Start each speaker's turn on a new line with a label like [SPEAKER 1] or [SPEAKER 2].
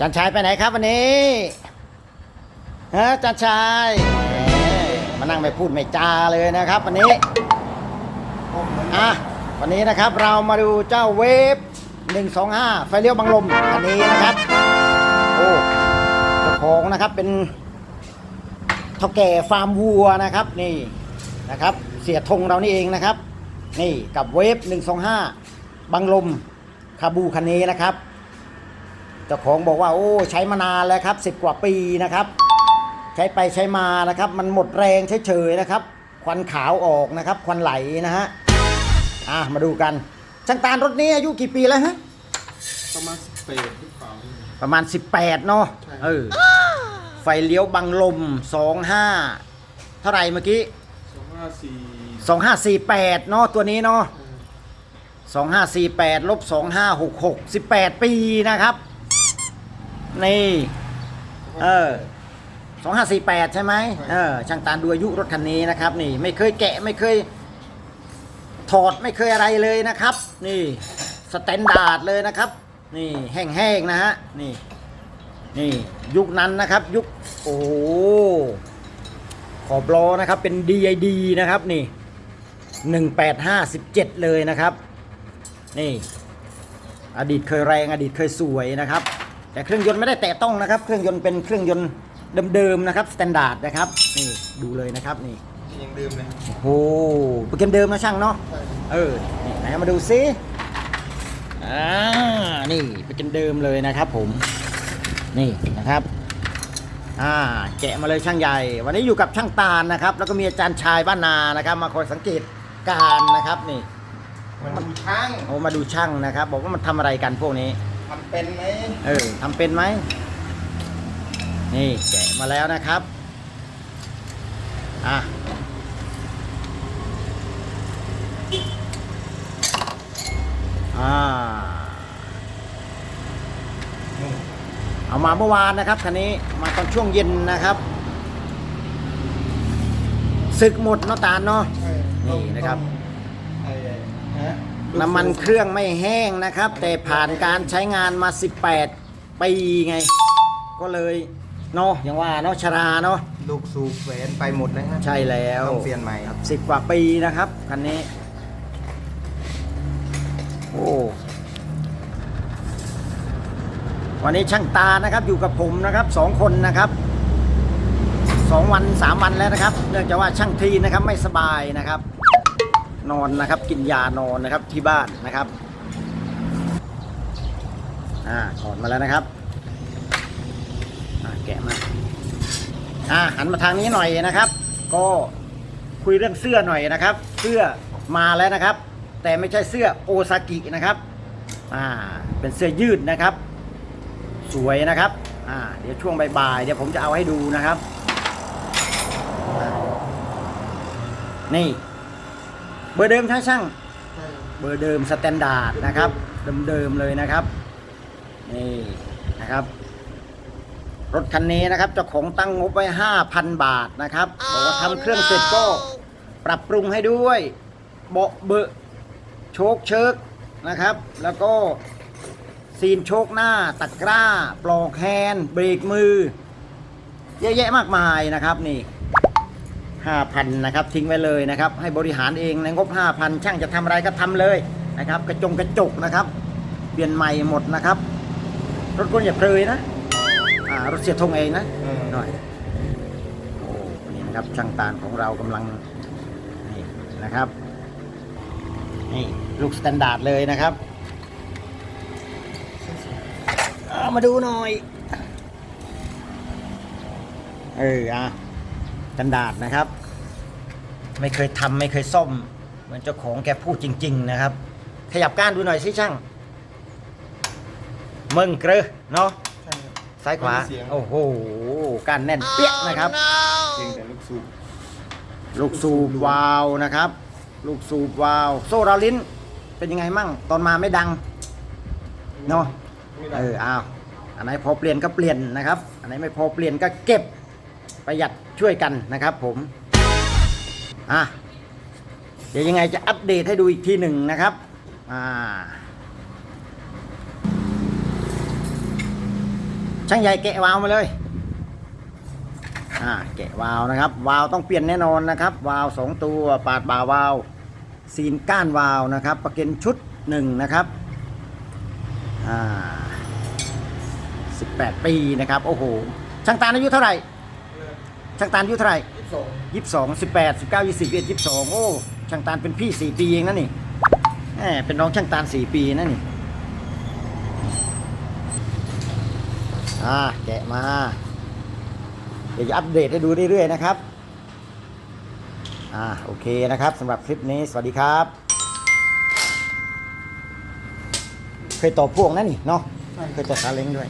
[SPEAKER 1] จันชายไปไหนครับวันนี้ฮะจันชายแหมมานั่งไม่พูดไม่จาเลยนะครับ วันนี้อะวันนี้นะครับเรามาดูเจ้าเวฟ125 ไฟเลี้ยวบังลมคันนี้นะครับโอ้เจ้าของนะครับเป็นเท่าแก่ฟาร์มวัวนะครับนี่นะครับ เสียธงเรานี่เองนะครับ นี่กับเวฟ125 บังลมคาบูคันนี้นะครับ เจ้าของบอกว่าโอ้ใช้มานานแล้วครับสิบกว่าปีนะครับ ใช้ไปใช้มานะครับ มันหมดแรงเฉยๆนะครับ ควันขาวออกนะครับ ควันไหลนะฮะอะมาดูกันช่างตาลรถนี้อายุกี่ปีแล้วฮะ
[SPEAKER 2] ประมาณสิบแปดหรือเปล่า
[SPEAKER 1] ประมาณ 18 เนาะ
[SPEAKER 2] ใช่
[SPEAKER 1] เออไฟเลี้ยวบังลม 25 เท่าไหร่เมื่อกี้
[SPEAKER 2] สองห้าสี่
[SPEAKER 1] 2548 เนาะตัวนี้เนาะ2548ลบ2566 18 ปีนะครับ นี่เออ2548ใช่ไหมเออช่างตาลดูอายุรถคันนี้นะครับ นี่ ไม่เคยแกะไม่เคย ถอดไม่เคยอะไรเลยนะครับ นี่สแตนดาร์ดเลยนะครับ นี่แห้งๆนะฮะนี่ นี่ยุคนั้นนะครับ ยุคโอ้โหขอบล้อนะครับเป็น DID นะครับนี่1857เลยนะครับ นี่ อดีตเคยแรงอดีตเคยสวยนะครับ แต่เครื่องยนต์ไม่ได้แตะต้องนะครับ เครื่องยนต์เป็นเครื่องยนต์เดิมๆนะครับสแตนดาร์ดนะครับนี่ดูเลยนะครับนี่
[SPEAKER 2] ยังเดิมเลย
[SPEAKER 1] โอ้โหโปรแกรมเดิมนะช่างเนาะ
[SPEAKER 2] ใช่
[SPEAKER 1] เออนี่ไหนมาดูซิอ่านี่โปรแกรมเดิมเลยนะครับ ผม นี่นะครับอ่าแกะมาเลยช่างใหญ่ วันนี้อยู่กับช่างตาลนะครับ แล้วก็มีอาจารย์ชายบ้านนานะครับมาคอยสังเกตการณ์นะครับนี่
[SPEAKER 2] มันดูช่าง
[SPEAKER 1] โอ้มาดูช่างนะครับ บอกว่ามันทำอะไรกันพวกนี้
[SPEAKER 2] ทำเป็นไหม
[SPEAKER 1] เออทำเป็นไหม นี่แกะมาแล้วนะครับ อะอ่าเอามาเมื่อวานนะครับคันนี้มาตอนช่วงเย็นนะครับศึกหมดเนาะตาลเนาะ
[SPEAKER 2] ใช่
[SPEAKER 1] นี่นะครับ
[SPEAKER 2] ไอ้ฮะ
[SPEAKER 1] น้ำมันเครื่องไม่แห้งนะครับ แต่ผ่านการใช้งานมา 18 ปีไง ก็เลยเนาะอย่างว่าเนาะชราเนาะ
[SPEAKER 2] ลูกสูบแหวนไปหมดเลยฮะ
[SPEAKER 1] ใช่แล้ว
[SPEAKER 2] ต้องเปลี่ยนใหม่
[SPEAKER 1] ครับสิบกว่าปีนะครับคันนี้ โอ้วันนี้ช่างตานะครับอยู่กับผมนะครับสองคนนะครับสองวันสามวันแล้วนะครับ เนื่องจากว่าช่างทีนะครับไม่สบายนะครับ นอนนะครับ กินยานอนนะครับที่บ้านนะครับอ่าถอดมาแล้วนะครับอ่าแกะมาอ่าหันมาทางนี้หน่อยนะครับ ก็คุยเรื่องเสื้อหน่อยนะครับ เสื้อมาแล้วนะครับ แต่ไม่ใช่เสื้อโอซากินะครับอ่าเป็นเสื้อยืดนะครับ สวยนะครับอ่าเดี๋ยวช่วงบ่ายๆเดี๋ยวผมจะเอาให้ดูนะครับนี่ เบอร์เดิมใช่ช่าง
[SPEAKER 2] ใช่
[SPEAKER 1] เบอร์เดิมสแตนดาร์ดนะครับ เดิมๆเลยนะครับ นี่นะครับ รถคันนี้นะครับเจ้าของตั้งงบไว้ 5,000 บาทนะครับบอกว่าทำเครื่องเสร็จก็ปรับปรุงให้ด้วย เบาะเบอะโชคเชิกนะครับ แล้วก็ซีนโชคหน้าตะกร้า ปลอกแฮนด์เบรกมือ เยอะแยะมากมายนะครับนี่ 5,000นะครับทิ้งไว้เลยนะครับ ให้บริหารเองในงบ 5,000 ช่างจะทำอะไรก็ทำเลยนะครับ กระจงกระจกนะครับ เปลี่ยนใหม่หมดนะครับ รถก้นอย่าเพลยนะอ่ารถเสียทงเองนะ
[SPEAKER 2] อืม
[SPEAKER 1] หน่อยโอ้นี่นะครับช่างตาลของเรากำลังนี่นะครับนี่ลูกสแตนดาร์ดเลยนะครับเอามาดูหน่อย เอออะ สแตนดาร์ดนะครับ ไม่เคยทำไม่เคยซ่อมเหมือนเจ้าของแกพูดจริง ๆ นะครับ ขยับก้านดูหน่อยสิช่างมึงเกรอเนาะ
[SPEAKER 2] ใช่ครับ
[SPEAKER 1] ซ้ายขวา
[SPEAKER 2] ไม่มีเสียง
[SPEAKER 1] โอ้โหก้านแน่นเปี้ยนะครับ
[SPEAKER 2] เพียงแต่ลูกสูบ
[SPEAKER 1] ลูกสูบวาล์วนะครับ ลูกสูบวาล์วโซ่เราลิ้นเป็นยังไงมั่ง ตอนมาไม่ดังเนาะ
[SPEAKER 2] ไม่ได้
[SPEAKER 1] เอออ้าวอันไหนพอเปลี่ยนก็เปลี่ยนนะครับ อันไหนไม่พอเปลี่ยนก็เก็บ ประหยัดช่วยกันนะครับผมอะเดี๋ยวยังไงจะอัปเดตให้ดูอีกทีหนึ่งนะครับอ่าช่างใหญ่แกะวาล์วมาเลยอ่าแกะวาล์วนะครับ วาล์วต้องเปลี่ยนแน่นอนนะครับ วาล์วสองตัวปาดบ่าวาล์วซีนก้านวาล์วนะครับประก็นชุดหนึ่งนะครับอ่าสิบแปดปีนะครับ โอ้โห ช่างตาลอายุเท่าไหร่ ช่างตาลอายุเท่าไหร่
[SPEAKER 2] ยี่สิบสอง
[SPEAKER 1] ยี่สิบสองสิบแปดสิบเก้ายี่สิบเอ็ดยี่สิบสองโอ้ช่างตาลเป็นพี่สี่ปีเองนะนี่แหมเป็นน้องช่างตาลสี่ปีนะนี่อ่าแกะมา เดี๋ยวจะอัปเดตให้ดูเรื่อยๆนะครับอ่าโอเคนะครับสำหรับคลิปนี้ สวัสดีครับ เคยต่อพ่วงนะนี่เนาะเคยต่อซาเล้งด้วย